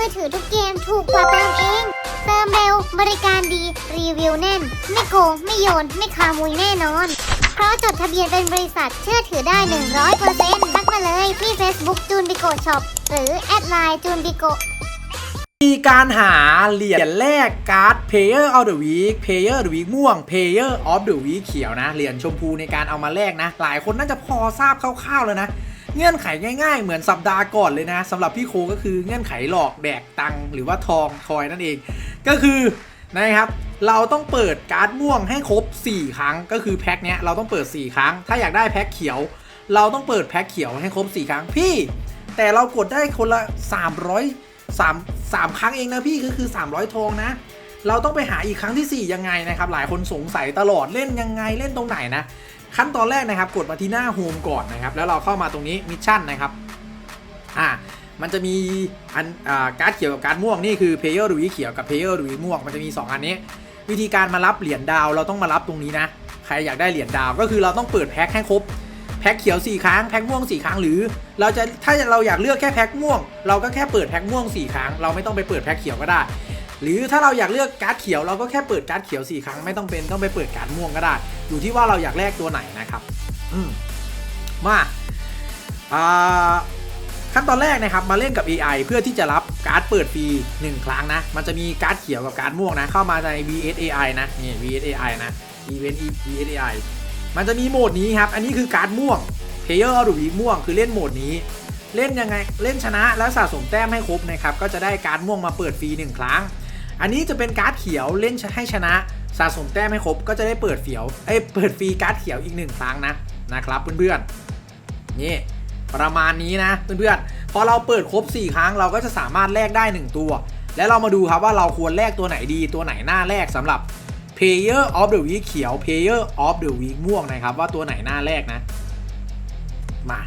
มือถือทุกเกมถูกกว่าเติมเอง เติมเร็วบริการดี รีวิวแน่น ไม่โกง ไม่โยน ไม่ขโมยแน่นอน เพราะจดทะเบียนเป็นบริษัทเชื่อถือได้ 100%ทักมาเลยที่ Facebook จูนบิโกช็อปหรือแอดไลน์จูนบิโกมีการหาเหรียญแรกการ์ด Player of the Week Player of the Week ม่วง Player of the Week เขียวนะ เหรียญชมพูในการเอามาแลกนะ หลายคนน่าจะพอทราบคร่าวๆแล้วนะ เงื่อนไขง่ายๆ เหมือนสัปดาห์ก่อนเลยนะสำหรับพี่โคก็คือเงื่อนไขหลอกแดกตังหรือว่าทองคอยนั่นเอง ก็คือนะครับเราต้องเปิดการ์ดม่วงให้ครบ 4 ครั้ง ก็คือแพ็คเนี้ยเราต้องเปิด 4 ครั้ง ถ้าอยากได้แพ็คเขียว เราต้องเปิดแพ็คเขียวให้ครบ 4 ครั้งพี่ แต่เรากดได้คนละ 300 3 3 ครั้งเองนะพี่ก็คือ 300 ทองนะ เราต้องไปหาอีกครั้งที่ 4 ยังไงนะครับ หลายคนสงสัยตลอดเล่นยังไงเล่นตรงไหนนะ ขั้นตอนแรกนะครับ กดมาที่หน้าโฮมก่อนนะครับ แล้วเราเข้ามาตรงนี้มิชชั่นนะครับอ่ามันจะมีอันอ่าการ์ดเขียวกับการ์ดม่วงนี่คือเพลเยอร์ดูวีเขียวกับเพลเยอร์ดูวีม่วงมันจะมี 2 อันนี้ วิธีการมารับเหรียญดาวเราต้องมารับตรงนี้นะ ใครอยากได้เหรียญดาวก็คือเราต้องเปิดแพ็คให้ครบแพ็คเขียว4ครั้งแพ็คม่วง4ครั้งหรือ เราจะถ้าเราอยากเลือกแค่แพ็คม่วง เราก็แค่เปิดแพ็คม่วง4ครั้งเราไม่ต้องไปเปิดแพ็คเขียวก็ได้ หรือถ้าเราอยากเลือกการ์ดเขียวเราก็แค่เปิดการ์ดเขียว4ครั้งไม่ต้องเป็นต้องไปเปิดการ์ดม่วงก็ได้ อยู่ที่ว่าเราอยากแลกตัวไหนนะครับอืมมาอ่าขั้นตอนแรกนะครับมาเล่นกับ AI เพื่อที่จะรับการ์ดเปิดฟรี1ครั้งนะ มันจะมีการ์ดเขียวกับการ์ดม่วงนะ เข้ามาใน VSAI นะนี่ VSAI นะ Event VSAI มันจะมีโหมดนี้ครับ อันนี้คือการ์ดม่วง Player of the Week ม่วงคือเล่นโหมดนี้ เล่นยังไงเล่นชนะแล้วสะสมแต้มให้ครบนะครับก็จะได้การ์ดม่วงมาเปิดฟรี1ครั้ง อันนี้จะเป็นการ์ดเขียวเล่นให้ชนะ สะสมแต้มให้ครบก็จะได้เปิดเขียวเอ้ยเปิดฟรีการ์ดเขียวอีกหนึ่งครั้งนะนะครับเพื่อนๆนี่ประมาณนี้นะเพื่อนๆพอเราเปิดครบ 4 ครั้งเราก็จะสามารถแลกได้ 1 ตัว และเรามาดูครับว่าเราควรแลกตัวไหนดีตัวไหนหน้าแรกสำหรับ Player of the Week เขียว Player of the Week ม่วงนะครับ ว่าตัวไหนหน้าแรกนะ มา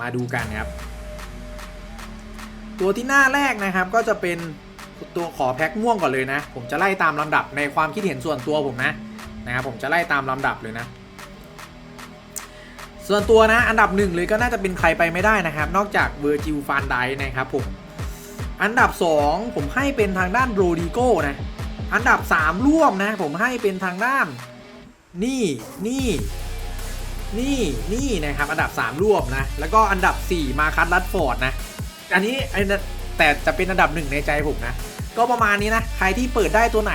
มาดูกันครับ ตัวที่หน้าแรกนะครับก็จะเป็น ตัวขอแพ็คม่วงก่อนเลยนะ ผมจะไล่ตามลำดับในความคิดเห็นส่วนตัวผมนะนะครับผมจะไล่ตามลำดับเลยนะ ส่วนตัวนะ อันดับหนึ่งเลยก็น่าจะเป็นใครไปไม่ได้นะครับ นอกจากเวอร์จิลฟานไดนะครับผมอันดับ 2 ผมให้เป็นทางด้านโรดิโก้นะ อันดับ 3 ร่วมนะ ผมให้เป็นทางด้าน นี่นี่นี่นี่นะครับ อันดับ 3 ร่วมนะ แล้วก็อันดับ 4 มาคัตลัดฟอร์ดนะ อันนี้ไอ้นะแต่จะเป็นอันดับหนึ่งในใจผมนะ ก็ประมาณนี้นะ ใครที่เปิดได้ตัวไหน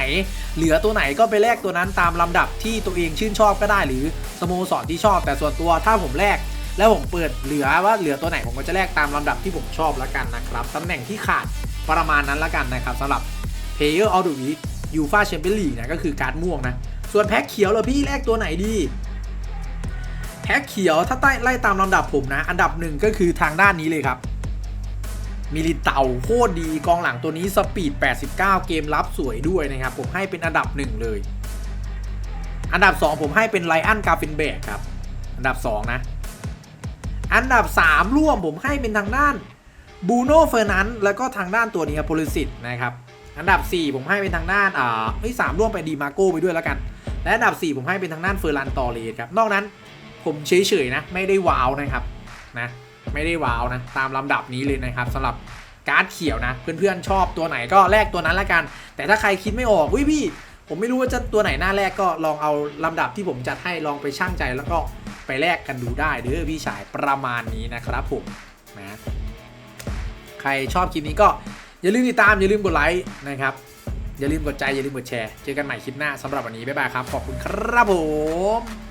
เหลือตัวไหนก็ไปแลกตัวนั้นตามลำดับที่ตัวเองชื่นชอบก็ได้ หรือสโมสรที่ชอบ แต่ส่วนตัวถ้าผมแลกแล้วผมเปิดเหลือว่าเหลือตัวไหนผมก็จะแลกตามลำดับที่ผมชอบแล้วกันนะครับตำแหน่งที่ขาดประมาณนั้นแล้วกันนะครับสำหรับ Player of the Week UEFA Champions League นะก็คือการ์ดม่วงนะ ส่วนแพ็คเขียวเรอพี่แลกตัวไหนดี แพ็คเขียวถ้าใต้ไล่ตามลำดับผมนะ อันดับหนึ่งก็คือทางด้านนี้เลยครับ มิลิเตาโคตรดีกองหลังตัวนี้สปีด 89 เกมรับสวยด้วยนะครับ ผมให้เป็นอันดับหนึ่งเลย อันดับ 2 ผมให้เป็นไลอันกาฟินเบกครับ อันดับ 2 นะ อันดับ 3 ร่วมผมให้เป็นทางด้านบูโน่เฟอร์นันแล้วก็ทางด้านตัวนี้ครับโพลิสิตนะครับ อันดับ 4 ผมให้เป็นทางด้านอ่าเฮ้สามร่วมไปดีมาโก้ไปด้วยแล้วกัน และอันดับ 4 ผมให้เป็นทางด้านเฟอร์ลันตอเรสครับ นอกนั้นผมเฉยๆนะ ไม่ได้ว้าวนะครับนะ ไม่ได้ว้าวนะ ตามลำดับนี้เลยนะครับสำหรับการ์ดเขียวนะ เพื่อนๆชอบตัวไหนก็แลกตัวนั้นละกัน แต่ถ้าใครคิดไม่ออกวิพี่ ผมไม่รู้ว่าจะตัวไหนหน้าแรกก็ลองเอาลำดับที่ผมจัดให้ลองไปช่างใจแล้วก็ไปแลกกันดูได้เด้อพี่ชายประมาณนี้นะครับผมนะใครชอบคลิปนี้ก็อย่าลืมติดตามอย่าลืมกดไลค์นะครับอย่าลืมกดใจอย่าลืมกดแชร์เจอกันใหม่คลิปหน้าสำหรับวันนี้บ๊ายบายครับขอบคุณครับผม